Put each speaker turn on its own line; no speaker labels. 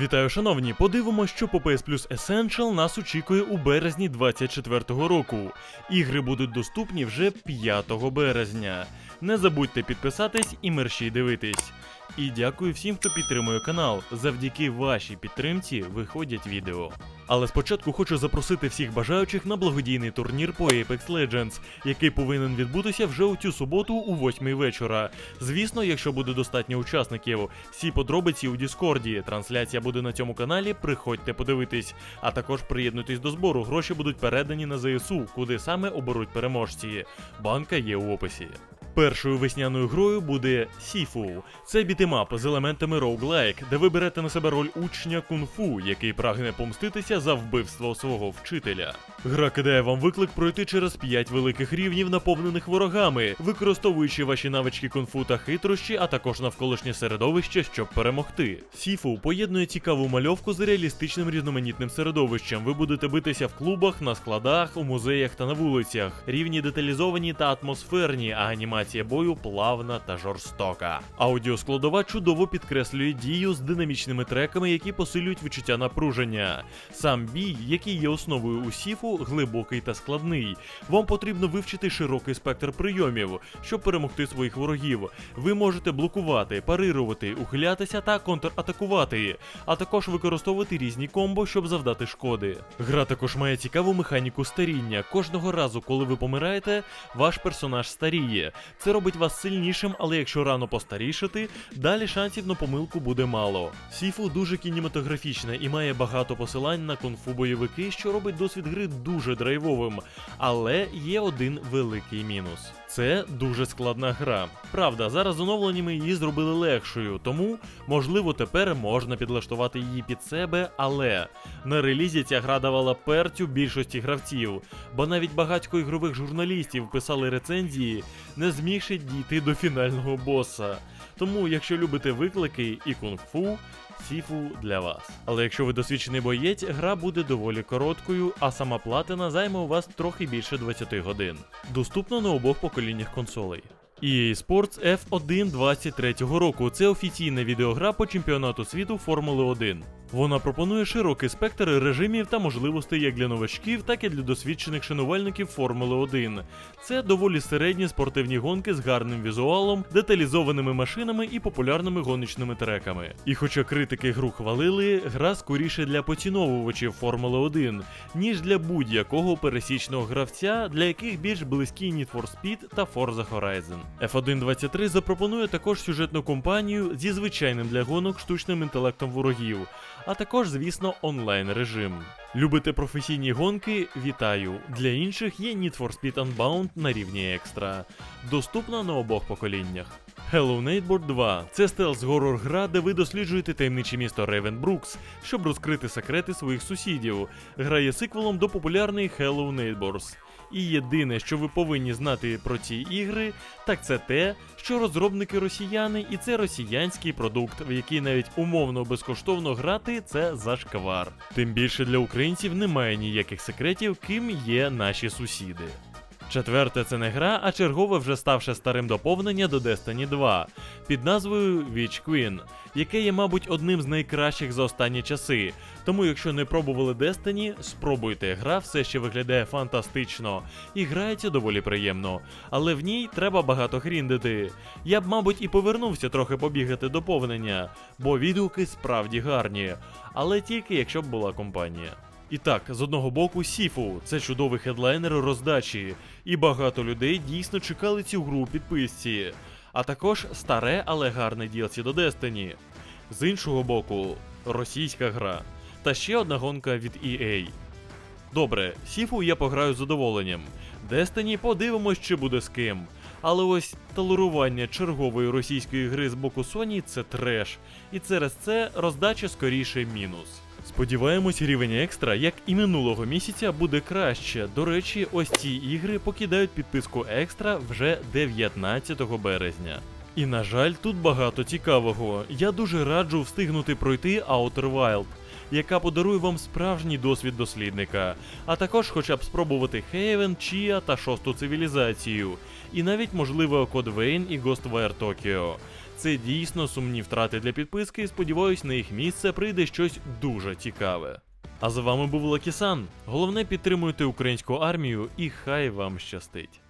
Вітаю, шановні! Подивимося, що по PS Plus Essential нас очікує у березні 24-го року. Ігри будуть доступні вже 5 березня. Не забудьте підписатись і мерщій дивитись. І дякую всім, хто підтримує канал. Завдяки вашій підтримці виходять відео. Але спочатку хочу запросити всіх бажаючих на благодійний турнір по Apex Legends, який повинен відбутися вже у цю суботу у 8 вечора. Звісно, якщо буде достатньо учасників. Всі подробиці у Діскорді. Трансляція буде на цьому каналі. Приходьте подивитись. А також приєднуйтесь до збору. Гроші будуть передані на ЗСУ, куди саме оберуть переможці. Банка є у описі. Першою весняною грою буде Сіфу. Це бітемап з елементами роуглайк, де ви берете на себе роль учня кунг-фу, який прагне помститися за вбивство свого вчителя. Гра кидає вам виклик пройти через 5 великих рівнів, наповнених ворогами, використовуючи ваші навички кунг-фу та хитрощі, а також навколишнє середовище, щоб перемогти. Сіфу поєднує цікаву мальовку з реалістичним різноманітним середовищем. Ви будете битися в клубах, на складах, у музеях та на вулицях. Рівні деталізовані та атмосферні, а анімація бою плавна та жорстока. Аудіоскладова чудово підкреслює дію з динамічними треками, які посилюють відчуття напруження. Сам бій, який є основою у Сіфу, глибокий та складний. Вам потрібно вивчити широкий спектр прийомів, щоб перемогти своїх ворогів. Ви можете блокувати, парирувати, ухилятися та контратакувати, а також використовувати різні комбо, щоб завдати шкоди. Гра також має цікаву механіку старіння. Кожного разу, коли ви помираєте, ваш персонаж старіє. Це робить вас сильнішим, але якщо рано постарішати, далі шансів на помилку буде мало. Сіфу дуже кінематографічна і має багато посилань на кунг-фу бойовики, що робить досвід гри дуже драйвовим. Але є один великий мінус. Це дуже складна гра. Правда, зараз з оновленнями її зробили легшою, тому, можливо, тепер можна підлаштувати її під себе, але на релізі ця гра давала пертю більшості гравців, бо навіть багатько ігрових журналістів писали рецензії, не змігши дійти до фінального боса. Тому, якщо любите виклики і кунг-фу, Сіфу для вас. Але якщо ви досвідчений боєць, гра буде доволі короткою, а сама платина займе у вас трохи більше 20 годин. Доступно на обох поколіннях консолей. EA Sports F1 23-го року це офіційна відеогра по чемпіонату світу Формули 1. Вона пропонує широкий спектр режимів та можливостей як для новачків, так і для досвідчених шанувальників Формули 1. Це доволі середні спортивні гонки з гарним візуалом, деталізованими машинами і популярними гоночними треками. І хоча критики гру хвалили, гра скоріше для поціновувачів Формули 1, ніж для будь-якого пересічного гравця, для яких більш близькі Need for Speed та Forza Horizon. F1.23 запропонує також сюжетну кампанію зі звичайним для гонок штучним інтелектом ворогів а також, звісно, онлайн режим. Любите професійні гонки? Вітаю! Для інших є Need for Speed Unbound на рівні екстра. Доступна на обох поколіннях. Hello Neighbor 2 це стелс горор гра, де ви досліджуєте таємниче місто Рейвенбрукс, щоб розкрити секрети своїх сусідів. Гра є сиквелом до популярної Hello Neighbors. І єдине, що ви повинні знати про ці ігри, так це те, що розробники росіяни, і це росіянський продукт, в який навіть умовно безкоштовно грати це зашквар. Тим більше для українців немає ніяких секретів, ким є наші сусіди. Четверте це не гра, а чергове вже ставше старим доповнення до Destiny 2 під назвою Witch Queen, яке є, мабуть, одним з найкращих за останні часи. Тому, якщо не пробували Destiny, спробуйте. Гра все ще виглядає фантастично і грається доволі приємно. Але в ній треба багато гріндити. Я б, мабуть, і повернувся трохи побігати доповнення, бо відгуки справді гарні, але тільки якщо б була компанія. І так, з одного боку, Сіфу це чудовий хедлайнер роздачі, і багато людей дійсно чекали цю гру у підписці, а також старе, але гарне DLC до Destiny. З іншого боку, російська гра. Та ще одна гонка від EA. Добре, Сіфу я пограю з задоволенням. Destiny подивимось, чи буде з ким. Але ось толерування чергової російської гри з боку Sony це треш, і через це роздача скоріше мінус. Сподіваємось, рівень екстра, як і минулого місяця, буде краще. До речі, ось ці ігри покидають підписку екстра вже 19 березня. І на жаль, тут багато цікавого. Я дуже раджу встигнути пройти Outer Wild, яка подарує вам справжній досвід дослідника, а також хоча б спробувати Хейвен, Чія та шосту цивілізацію, і навіть можливо Vein і Ghostwire Tokyo. Це дійсно сумні втрати для підписки, і сподіваюсь, на їх місце прийде щось дуже цікаве. А з вами був Лакісан. Головне підтримуйте українську армію і хай вам щастить.